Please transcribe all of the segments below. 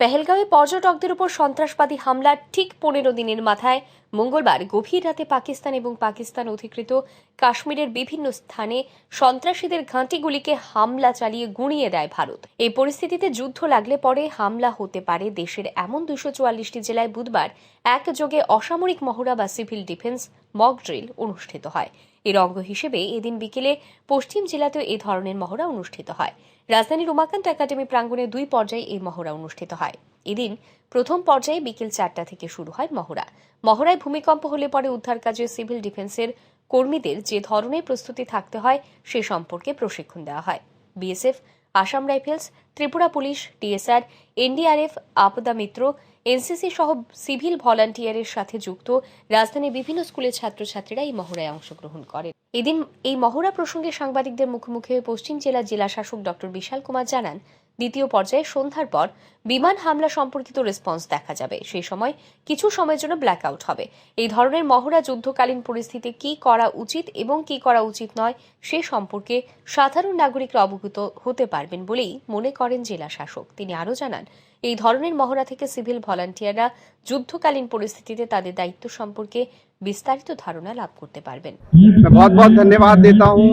পেহেলগাঁওয়ে পর্যটকদের উপর সন্ত্রাসবাদী হামলার ঠিক পনেরো দিনের মাথায়। মঙ্গলবার গভীর রাতে পাকিস্তান এবং পাকিস্তান অধিকৃত কাশ্মীরের বিভিন্ন স্থানে সন্ত্রাসীদের ঘাঁটিগুলিকে হামলা চালিয়ে গুঁড়িয়ে দেয় ভারত। এই পরিস্থিতিতে যুদ্ধ লাগলে পরে হামলা হতে পারে দেশের এমন দুশো চুয়াল্লিশটি জেলায় বুধবার একযোগে অসামরিক মহড়া বা সিভিল ডিফেন্স মক ড্রিল অনুষ্ঠিত হয়। এর অঙ্গ হিসেবে এদিন বিকেলে পশ্চিম জেলাতেও এই ধরনের মহড়া অনুষ্ঠিত হয়। রাজধানীর উমাকান্ত একাডেমি প্রাঙ্গণে দুই পর্যায়ে এই মহড়া অনুষ্ঠিত হয়। এদিন প্রথম পর্যায়ে বিকেল চারটা থেকে শুরু হয় মহড়া। মহড়ায় ভূমিকম্প হলে পরে উদ্ধার কাজে সিভিল ডিফেন্সের কর্মীদের যে ধরনের প্রস্তুতি থাকতে হয়, সে সম্পর্কে প্রশিক্ষণ দেওয়া হয়। BSF, Assam rifles, Tripura police TSR NDRF, Aapda Mitra, NCC সহ সিভিল ভলান্টিয়ারের সাথে যুক্ত রাজধানীর বিভিন্ন স্কুলের ছাত্রছাত্রীরা এই মহড়ায় অংশগ্রহণ করেন। এদিন এই মহড়া প্রসঙ্গে সাংবাদিকদের মুখোমুখি হয়ে পশ্চিম জেলার জেলা শাসক ডক্টর বিশাল কুমার জানান, দ্বিতীয় পর্যায়ে সন্ধ্যার পর বিমান হামলা সম্পর্কিত রেসপন্স দেখা যাবে। সেই সময় কিছু সময়ের জন্য ব্ল্যাকআউট হবে। এই ধরনের মহড়া যুদ্ধকালীন পরিস্থিতি কি করা উচিত এবং কি করা উচিত নয়, সে সম্পর্কে সাধারণ নাগরিকরা অবগত হতে পারবেন বলেই মনে করেন জেলা শাসক তিনি আরও জানান, এই ধরনের মহড়া থেকে সিভিল ভলান্টিয়াররা যুদ্ধকালীন পরিস্থিতিতে তাদের দায়িত্ব সম্পর্কে বিস্তারিত ধারণা লাভ করতে পারবেন मैं बहुत बहुत धन्यवाद देता हूँ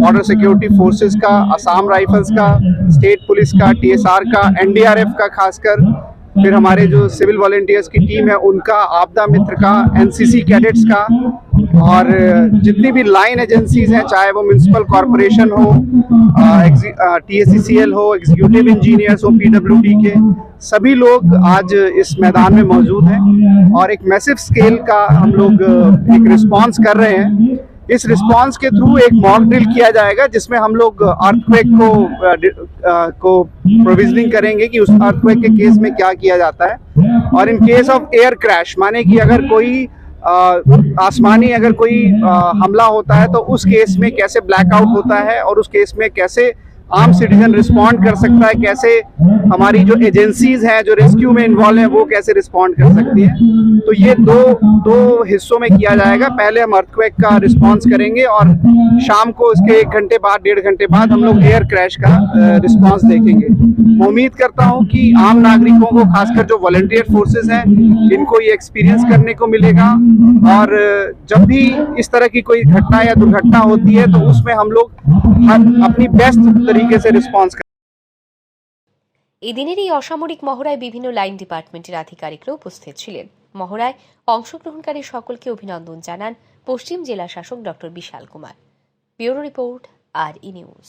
बॉर्डर सिक्योरिटी फोर्सेस का असम राइफल्स का स्टेट पुलिस का टीएसआर का एनडीआरएफ का खासकर फिर हमारे जो सिविल वॉल्टियर्स की टीम है, उनका आपदा मित्र का एनसीसी कैडेट्स का, और जितनी भी लाइन एजेंसीज हैं, चाहे वो म्यूनसिपल कॉरपोरेशन हो टीएससीसीएल हो एग्जीक्यूटिव इंजीनियर्स हो पीडब्ल्यूडी के, सभी लोग आज इस मैदान में मौजूद हैं और एक मैसिव स्केल का हम लोग, एक रिस्पांस कर रहे हैं। इस रिस्पांस के थ्रू एक मॉक ड्रिल किया जाएगा जिसमें हम लोग अर्थक्वेक को आ, डि- को प्रोविजनिंग करेंगे कि उस अर्थक्वेक के केस में क्या किया जाता है। और in case of air crash माने कि अगर कोई आसमानी अगर कोई आ, हमला होता है तो उस केस में कैसे ब्लैकआउट होता है और उस केस में कैसे आम सिटीजन रिस्पॉन्ड कर सकता है कैसे हमारी जो एजेंसीज हैं, जो रेस्क्यू में इन्वॉल्व हैं, वो कैसे रिस्पॉन्ड कर सकती हैं। तो ये दो दो हिस्सों में किया जाएगा। पहले हम अर्थक्वेक का रिस्पॉन्स करेंगे और शाम को इसके एक घंटे बाद, डेढ़ घंटे बाद हम लोग एयर क्रैश का रिस्पॉन्स देखेंगे। उम्मीद करता हूँ कि आम नागरिकों को, खासकर जो वॉलेंटियर फोर्सेज हैं, इनको ये एक्सपीरियंस करने को मिलेगा। और जब भी इस तरह की कोई घटना या दुर्घटना होती है तो उसमें हम लोग अपनी बेस्ट तरीके से रिस्पॉन्स এদিনের এই অসামরিক মহড়ায় বিভিন্ন লাইন ডিপার্টমেন্টের আধিকারিকরা উপস্থিত ছিলেন মহড়ায় অংশগ্রহণকারী সকলকে অভিনন্দন জানান পশ্চিম জেলা শাসক doctor Bishal Kumar bureau report R E news